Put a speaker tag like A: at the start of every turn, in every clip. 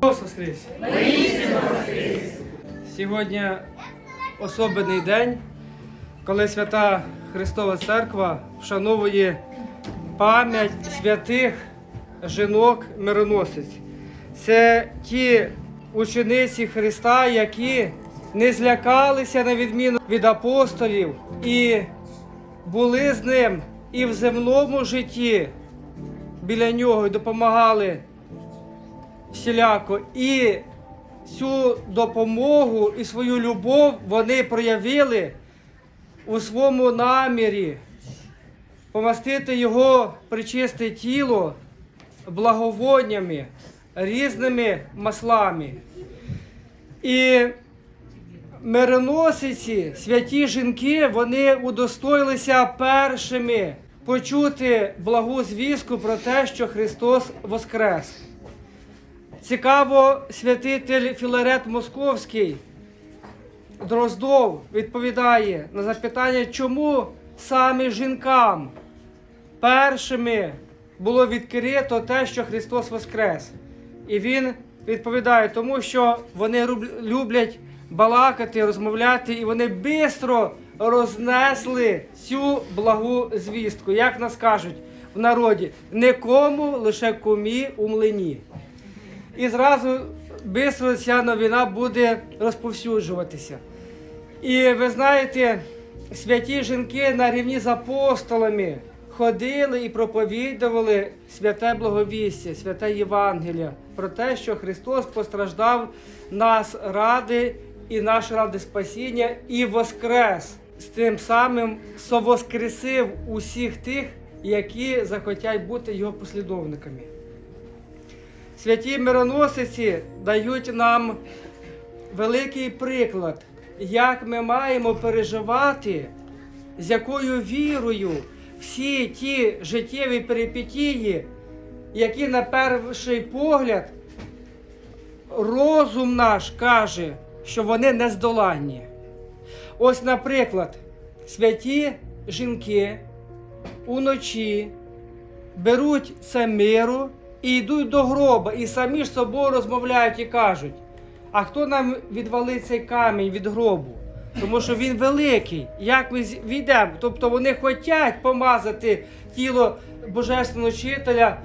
A: Христос Воскрес! Сьогодні особливий день, коли Свята Христова Церква вшановує пам'ять святих жінок мироносиць. Це ті учениці Христа, які не злякалися на відміну від апостолів і були з ним і в земному житті біля нього і допомагали всіляко. І цю допомогу і свою любов вони проявили у своєму намірі помастити його причисте тіло благовоннями, різними маслами. І мироносиці, святі жінки, вони удостоїлися першими почути благу звістку про те, що Христос Воскрес. Цікаво, святитель Філарет Московський Дроздов відповідає на запитання, чому саме жінкам першими було відкрито те, що Христос Воскрес. І він відповідає, тому що вони люблять балакати, розмовляти, і вони швидко рознесли цю благу звістку. Як нас кажуть в народі, нікому лише кумі у млині. І зразу швидко ця новина буде розповсюджуватися. І ви знаєте, святі жінки на рівні з апостолами ходили і проповідували святе благовістя, святе Євангелія про те, що Христос постраждав нас ради і наш ради спасіння, і воскрес. З тим самим совоскресив усіх тих, які захотять бути його послідовниками. Святі мироносиці дають нам великий приклад, як ми маємо переживати, з якою вірою всі ті життєві перипетії, які на перший погляд розум наш каже, що вони нездоланні. Ось, наприклад, святі жінки уночі беруть це миру і йдуть до гроба, і самі з собою розмовляють і кажуть: а хто нам відвалить цей камінь від гробу? Тому що він великий. Як ми війдемо? Тобто вони хочуть помазати тіло Божественного Вчителя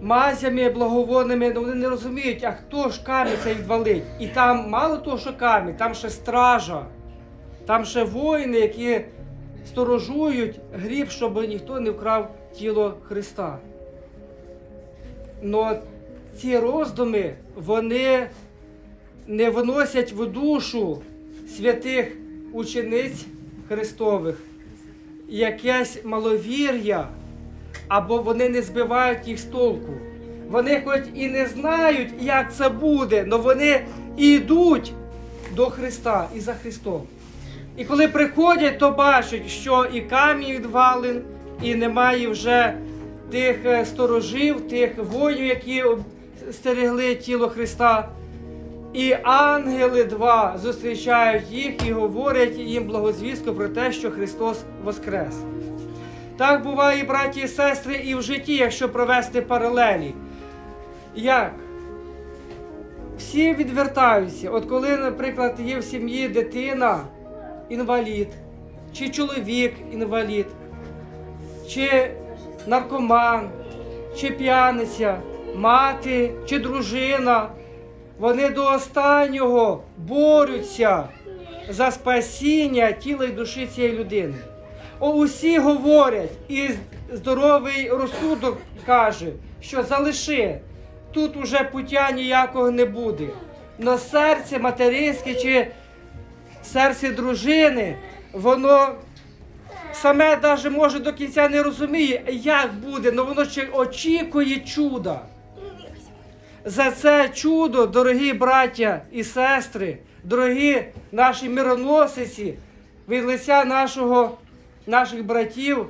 A: мазями благовонними, але вони не розуміють, а хто ж камінь цей відвалить? І там мало того, що камінь, там ще стража, там ще воїни, які сторожують гріб, щоб ніхто не вкрав тіло Христа. Но ці роздуми вони не виносять в душу святих учениць Христових якесь маловір'я, або вони не збивають їх з толку. Вони хоч і не знають, як це буде, але вони йдуть до Христа і за Христом. І коли приходять, то бачать, що і камінь відвален, і немає вже тих е, сторожів, тих воїнів, які стерегли тіло Христа. І ангели два зустрічають їх і говорять їм благозвістку про те, що Христос Воскрес. Так буває, браті і сестри, і в житті, якщо провести паралелі. Як? Всі відвертаються. От коли, наприклад, є в сім'ї дитина, інвалід, чи чоловік інвалід, чи наркоман, чи п'яниця, мати, чи дружина, вони до останнього борються за спасіння тіла і душі цієї людини. О, усі говорять, і здоровий розсудок каже, що залиши, тут уже пуття ніякого не буде. Но серце материнське чи серце дружини, воно саме навіть може до кінця не розуміє, як буде, але воно ще очікує чуда. За це чудо, дорогі браття і сестри, дорогі наші мироносиці, від лиця нашого, наших братів,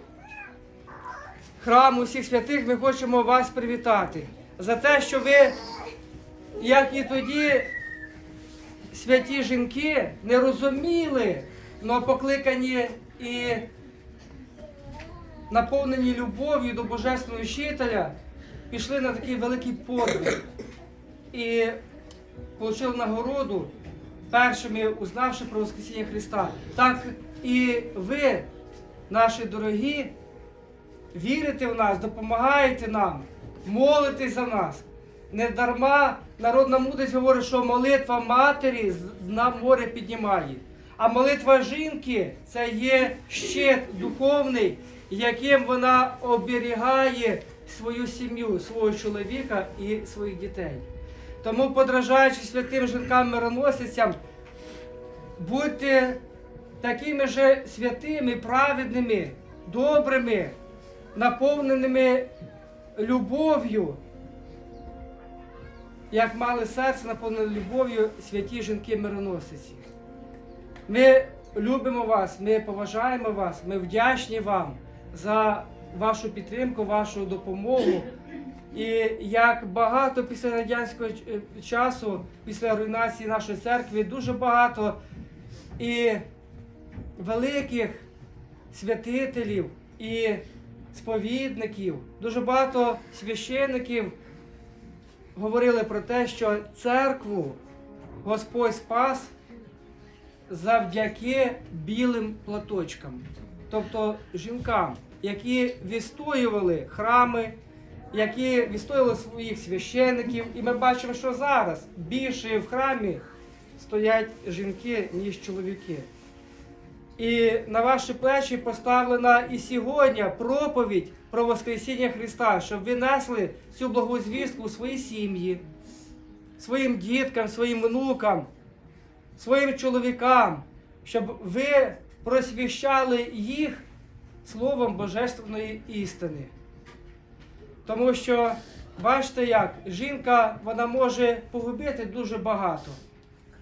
A: храму всіх святих, ми хочемо вас привітати за те, що ви, як і тоді, святі жінки, не розуміли, але покликані і наповнені любов'ю до Божественного Вчителя, пішли на такий великий подвиг. і отримали нагороду, першими узнавши про Воскресіння Христа, так і ви, наші дорогі, вірите в нас, допомагаєте нам, молитесь за нас. Не дарма народна мудрість говорить, що молитва матері з дна море піднімає. А молитва жінки це є щит духовний, яким вона оберігає свою сім'ю, свого чоловіка і своїх дітей. Тому, подражаючи святим жінкам-мироносицям, будьте такими же святими, праведними, добрими, наповненими любов'ю, як мали серце наповнене любов'ю святі жінки-мироносиці. Ми любимо вас, ми поважаємо вас, ми вдячні вам за вашу підтримку, вашу допомогу. І як багато після радянського е, часу, після руйнації нашої церкви, дуже багато і великих святителів і сповідників, дуже багато священників говорили про те, що церкву Господь спас завдяки білим платочкам, тобто жінкам, які відстоювали храми, які відстоювали своїх священиків. І ми бачимо, що зараз більше в храмі стоять жінки, ніж чоловіки. І на ваші плечі поставлена і сьогодні проповідь про Воскресіння Христа, щоб ви несли цю благу звістку у свої сім'ї, своїм діткам, своїм внукам, своїм чоловікам, щоб ви просвіщали їх словом божественної істини. Тому що, бачите як, жінка вона може погубити дуже багато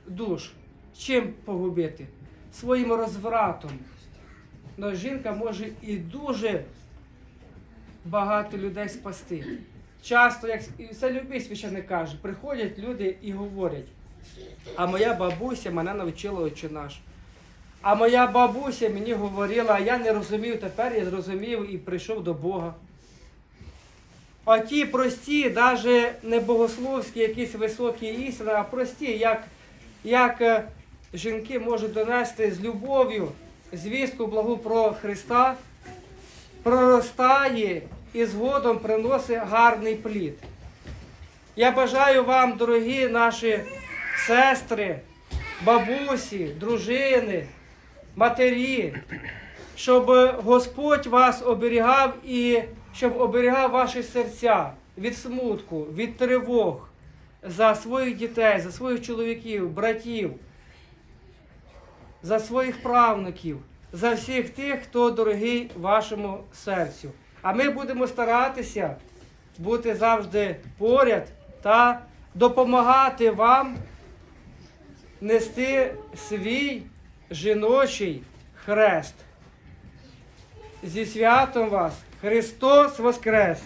A: душ. Чим погубити? Своїм розвратом. Но жінка може і дуже багато людей спасти. Часто, як і це любий священник каже, приходять люди і говорять, а моя бабуся мене навчила отче наш. А моя бабуся мені говорила, а я не розумів, тепер я зрозумів і прийшов до Бога. А ті прості, навіть не богословські, якісь високі істини, а прості, як, як е, жінки можуть донести з любов'ю звістку благу про Христа, проростає і згодом приносить гарний плід. Я бажаю вам, дорогі наші сестри, бабусі, дружини, матері, щоб Господь вас оберігав і щоб оберігав ваші серця від смутку, від тривог за своїх дітей, за своїх чоловіків, братів, за своїх правнуків, за всіх тих, хто дорогий вашому серцю. А ми будемо старатися бути завжди поряд та допомагати вам нести свій жіночий хрест. Зі святом вас! Христос Воскрес!